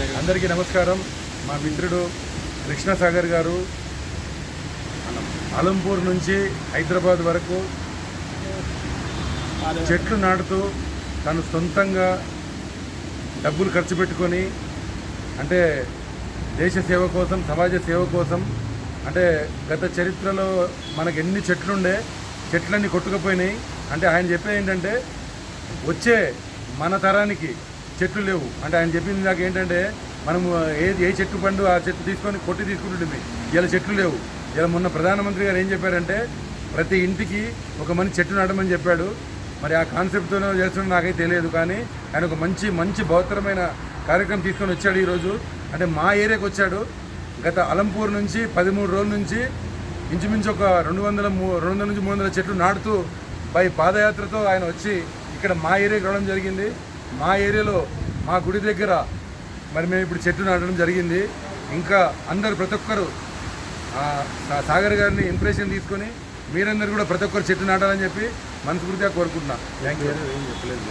అందరికీ నమస్కారం. మా మిత్రుడు కృష్ణసాగర్ గారు అలంపూర్ నుంచి హైదరాబాద్ వరకు చెట్లు నాటుతూ తను సొంతంగా డబ్బులు ఖర్చు పెట్టుకొని అంటే దేశ సేవ కోసం సమాజ సేవ కోసం అంటే గత చరిత్రలో మనకు ఎన్ని చెట్లుండే చెట్లన్నీ కొట్టుకుపోయినాయి. అంటే ఆయన చెప్పేది ఏంటంటే వచ్చే మన తరానికి చెట్లు లేవు. అంటే ఆయన చెప్పింది నాకు ఏంటంటే మనము ఏ ఏ చెట్టు పండు ఆ చెట్టు తీసుకొని కొట్టి తీసుకుంటుంటుంది ఇలా చెట్లు లేవు. ఇలా మొన్న ప్రధానమంత్రి గారు ఏం చెప్పారంటే ప్రతి ఇంటికి ఒక మంచి చెట్టు నాటమని చెప్పాడు. మరి ఆ కాన్సెప్ట్తో చేస్తున్న నాకైతే తెలియదు కానీ ఆయన ఒక మంచి మంచి భౌతరమైన కార్యక్రమం తీసుకొని వచ్చాడు ఈరోజు. అంటే మా ఏరియాకి వచ్చాడు. గత అలంపూర్ నుంచి పదమూడు రోజుల నుంచి ఇంచుమించు ఒక రెండు వందల రెండు వందల నుంచి మూడు వందల చెట్లు నాటుతూ పై పాదయాత్రతో ఆయన వచ్చి ఇక్కడ మా ఏరియాకి రావడం జరిగింది. మా ఏరియాలో మా గుడి దగ్గర మరి మేము ఇప్పుడు చెట్లు నాటడం జరిగింది. ఇంకా అందరు ప్రతి ఒక్కరు సాగర్ గారిని ఇంప్రెషన్ తీసుకొని మీరందరూ కూడా ప్రతి ఒక్కరు చెట్టు నాటాలని చెప్పి మనస్ఫూర్తిగా కోరుకుంటున్నా. థ్యాంక్ యూ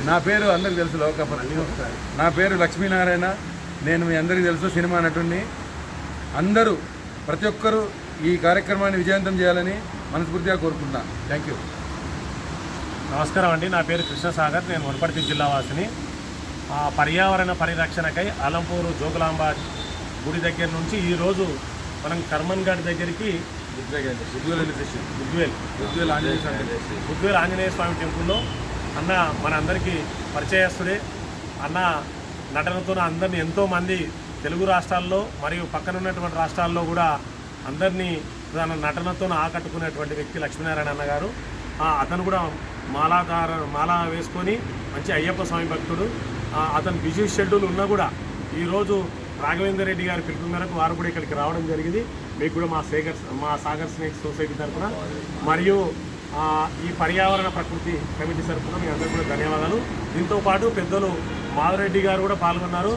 నా పేరు అందరికి తెలుసు లోకపతి నా పేరు లక్ష్మీనారాయణ. నేను మీ అందరికీ తెలుసు సినిమా నటుడిని అందరూ ప్రతి ఒక్కరూ ఈ కార్యక్రమాన్ని విజయవంతం చేయాలని మనస్ఫూర్తిగా కోరుకుంటున్నా. థ్యాంక్ యూ నమస్కారం అండి. నా పేరు కృష్ణసాగర్. నేను వనపర్తి జిల్లా వాసిని. పర్యావరణ పరిరక్షణకై అలంపూరు జోగులాంబ గుడి దగ్గర నుంచి ఈరోజు మనం కర్మన్ దగ్గరికి బుద్వేల్ బుద్వేల్ ఆంజనేయ స్వామి టెంపుల్లో అన్న మన అందరికీ పరిచయస్తుడే. అన్న నటనతో అందరినీ ఎంతోమంది తెలుగు రాష్ట్రాల్లో మరియు పక్కన ఉన్నటువంటి రాష్ట్రాల్లో కూడా అందరినీ తన నటనతో ఆకట్టుకునేటువంటి వ్యక్తి లక్ష్మీనారాయణ అన్న గారు. అతను కూడా మాలాధార మాల వేసుకొని మంచి అయ్యప్ప స్వామి భక్తుడు. అతను బిజీ షెడ్యూల్ ఉన్నా కూడా ఈరోజు రాఘవేందర్ రెడ్డి గారి పిలుపు మేరకు వారు కూడా ఇక్కడికి రావడం జరిగింది. మీకు కూడా మా సేగర్ మా సాగర్ స్నేక్స్ సొసైటీ తరఫున. మరియు ఈ పర్యావరణ ప్రకృతి కమిటీ తరఫున మీ అందరికీ కూడా ధన్యవాదాలు. దీంతో పాటు పెద్దలు మాధురెడ్డి గారు కూడా పాల్గొన్నారు.